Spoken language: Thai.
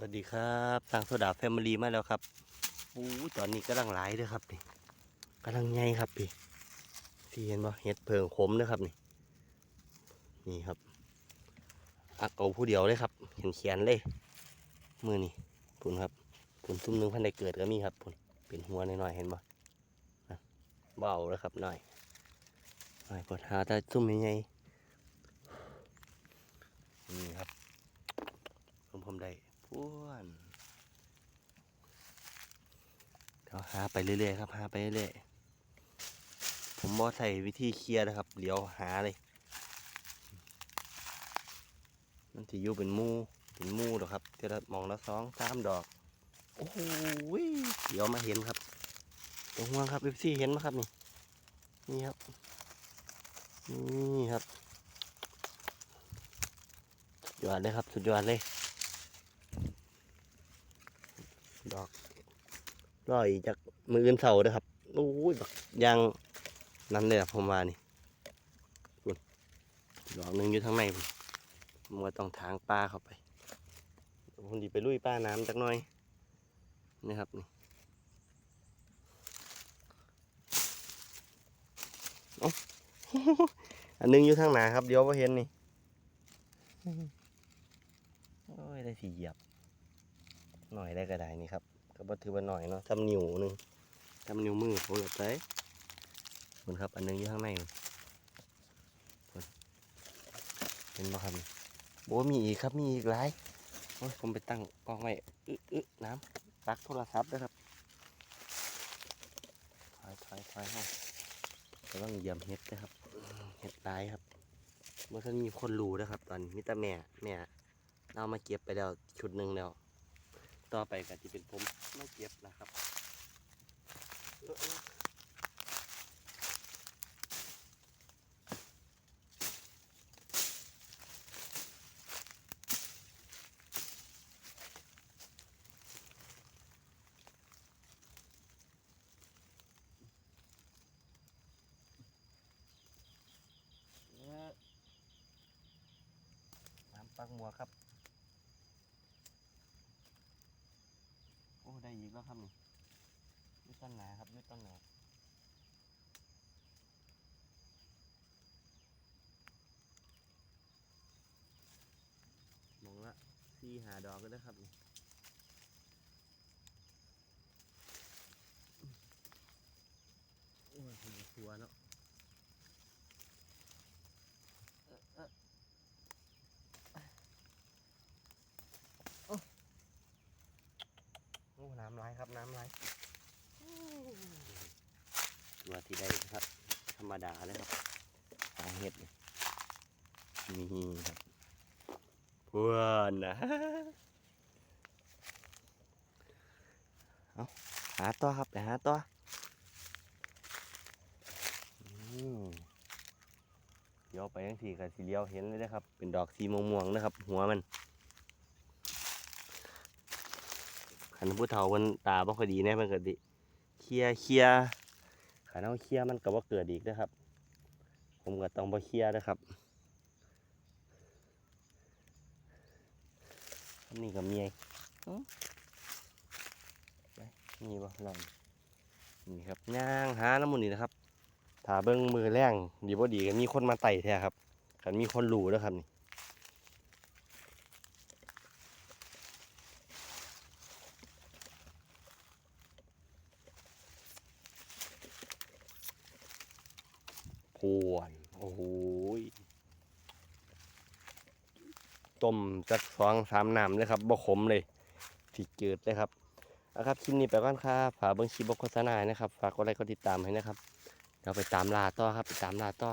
สวัสดีครับทางโซดาแฟมิลี่มาแล้วครับโอ้ตอนนี้กำลังหลายเด้อครับนี่กำลังใหญ่ครับพี่ที่เห็นบ่เห็ดเพิงขมเด้อครับนี่ นี่ครับอักเอาผู้เดียวเลยครับเห็นเขียนเลย มือนี่ผุนครับผุนซุ่มหนึงพันได้เกิดก็มีครับผุนเป็นหัวหน่อยๆเห็นบ่นะเบาแล้วครับหน่อยหน่อยกดหาแต่ซุ่มใหญ่ๆนี่ครับผมผมได้ พ้วนเดี๋ยวหาไปเรื่อยๆครับหาไปเรื่อยๆผมบอใส่วิธีเคลียร์นะครับเดี๋ยวหาเลย มันจะอยู่เป็นมูเป็นมูหรอครับเทละมองละสองสามดอก โอ้โหเดี๋ยวมาเห็นครับตัวห่วงครับเอฟซีเห็นไหมครับนี่นี่ครับนี่ครับสุดยอดเลยครับสุดยอดเลย ดอกร่อยจากมืออื่นเสาเด้อครับโอ้ยบักยางนั่นเลยอะผมว่านี่พุ่นดอกหนึ่งอยู่ทางในพุ่นผมก็ต้องทางป้าเข้าไปผมดีไปลุยป้าน้ำจักหน่อยนี่ครับนี่เอ้อันหนึงอยู่ทางหนาครับเดี๋ยวพอเห็นนี่โอ้ยได้สีเหยียบ หน่อยได้ก็ได้นี่ครับ ก็บ่ถือว่าหน่อยเนาะทำนิ้วหนึงทำนิ้วมือโผมแบบไรคุณครับ อันหนึงอยู่ข้างในเห็นบ่ครับนี่โบมีอีกครับ มีอีกหลายโอ้ยผมไปตั้งกล้องไว้อึะอึน้ำตักโทรศัพท์นะครับถอยถอยถอยห้องกำลังเยี่ยมเห็ดนะครับ เห็ดตายครับเมื่อท่านมีคนรู้นะครับ ตอนนี้มิตรแม่แม่เรามาเก็บไปแล้วชุดหนึ่งแล้ว ต่อไปก็จะเป็นผมไม่เก็บนะครับน้ำปักหมัวครับ โอ้ ได้อีกแล้วครับนี่นี่ต้นหนาครับนี่ต้นหนาหมองละสี่หาดอกก็ได้ครับนี่โอ้ยผมชัวเนาะเอ๊ะเอ๊ะโอ้ น้ำไหลครับน้ำไหลตัวที่ได้ครับ ธรรมดาเลยครับหาเห็ดนี่นี่ครับเพื่อนนะเอาหาต่อครับไปหาต่ออืมเดี๋ยวไปยังทีกับสีเลียวเห็นเลยนะครับ เป็นดอกสีม่วงๆนะครับ หัวมัน ขันผู้เฒ่ามันตาบ่ค่อยดีแน่มันก็ดิเคลียร์เคลียร์ขันเอาเคลียร์มันก็บ่เกิดอีกนะครับ ผมก็ต้องบ่เคลียร์นะครับอันนี่ก็เมียอื้อไปมีบ่ลองนี่ครับย่างหาน้ำมันนี่นะครับถ้าเบิ้งมือแรงดีบ่ดีก็มีคนมาไต่แท้ครับคันมีคนรู้แล้วครับนี่ วน โอ้โหต้มจักสองสามน้ำเลยครับบ่ขมเลยที่เกิดเลยครับเอาครับคลิปนี้ไปก่อนครับฝากเบิ้งคลิปบโฆษณานะครับ ฝากกดไลค์กดติดตามให้นะครับเราไปตามลาต่อครับ ไปตามลาต่อ